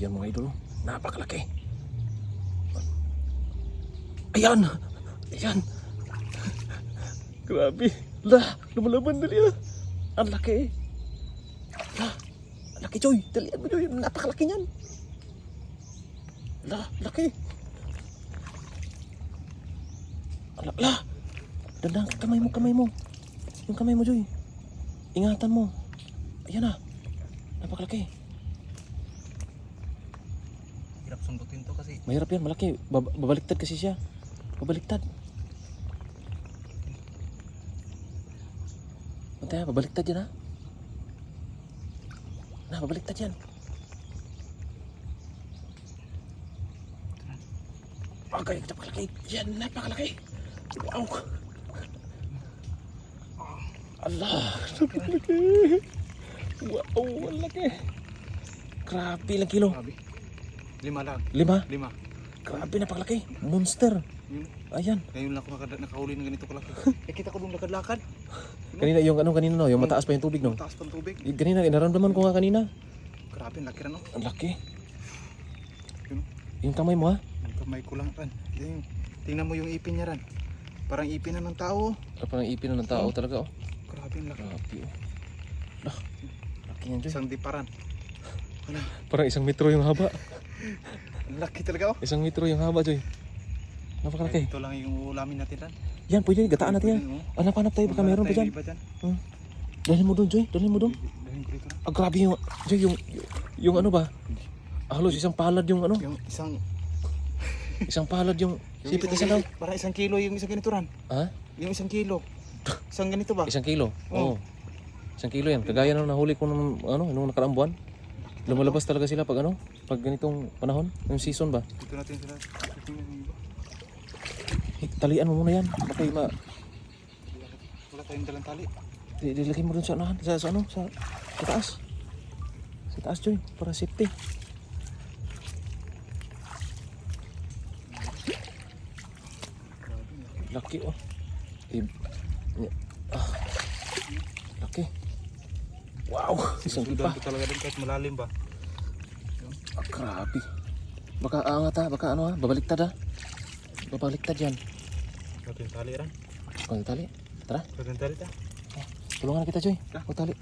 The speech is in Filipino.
Yan mga idol, napakalaki. Ayan! Ayan! Grabe! La! Lumalaban dali ah! Ang laki eh! La! Ang laki Joy! Dalian mo Joy! Napakalaki niyan! La! Laki! La! La! Dandang kamay mo, kamay mo! Yung kamay mo Joy! Ingatan mo! Ayan ah! Napakalaki! Hirap sundutin to kasi. Mahirap yan, malaki. Bab- babaliktad kasi siya. Babaliktad. Bantay babaliktad yan ha. Na, babaliktad yan. Okay, napakalaki. Yan, napakalaki. Wow. Allah, napakalaki. Wow, ang laki. Grabe, ilang kilo? Grabe. Lima lang. Lima? Lima. Grabe, napakalaki. Monster. Yun. Ayan. Ngayon lang ako naka- nakahuli ng ganito kalaki. eh kita ko nung lakad-lakad. Kanina yung ano kanina no, yung mataas pa yung tubig no. Taas pang tubig. Eh, Kanina inaramdaman ko nga kanina. Grabe, ang laki rin no. Ang laki. Yun. Yung kamay mo ha. Ang kamay ko lang ran. Tingnan mo yung ipin niya ran. Parang ipin na ng tao. Ah, Parang ipin na ng tao talaga oh. Grabe, ang laki. Grabe oh. Lah, laki yan Joy. Isang diparan. Parang isang metro yung haba. Laki talaga oh. Isang metro yung haba Joy. Napakalaki. Ito lang yung ulamin natin ran. Yan, pwede gataan natin yan. Pwede, oh. Hanap-hanap tayo baka meron pa dyan. dyan. Dalhin mo doon Joy, dalhin mo doon. Dalhin ko dito. Ah, grabe yung, Joy, yung, yung, ano ba? Halos isang palad yung ano, Yung isang... isang palad yung sipit isa daw. Para isang kilo yung isang ganito ran. Ha? Yung isang kilo. Isang ganito ba? Isang kilo? Oo. Oo. Isang kilo yan. Kagaya nung nahuli ko nung, ano, nung nakaraang buwan. Lumalabas talaga sila pag ano, pag ganitong panahon, yung season ba. Dito natin sila. Eh, Talian mo muna yan. Baka ma... Wala tayong dalang tali. di- Dilagay mo dun sa, ano, sa, sa ano, sa, sa taas. Sa taas, Joy, para safety. Laki, oh. Eh, ah, laki. Wow, isang Sundan ipa. ko talaga din kahit malalim ba. Ah, grabe. Baka aangat ha, baka ano ha, babaliktad ha. Babaliktad yan. Natin tali ran. Kung tali, tara, Natin tali ta. tulungan na kita, Joy. O tali.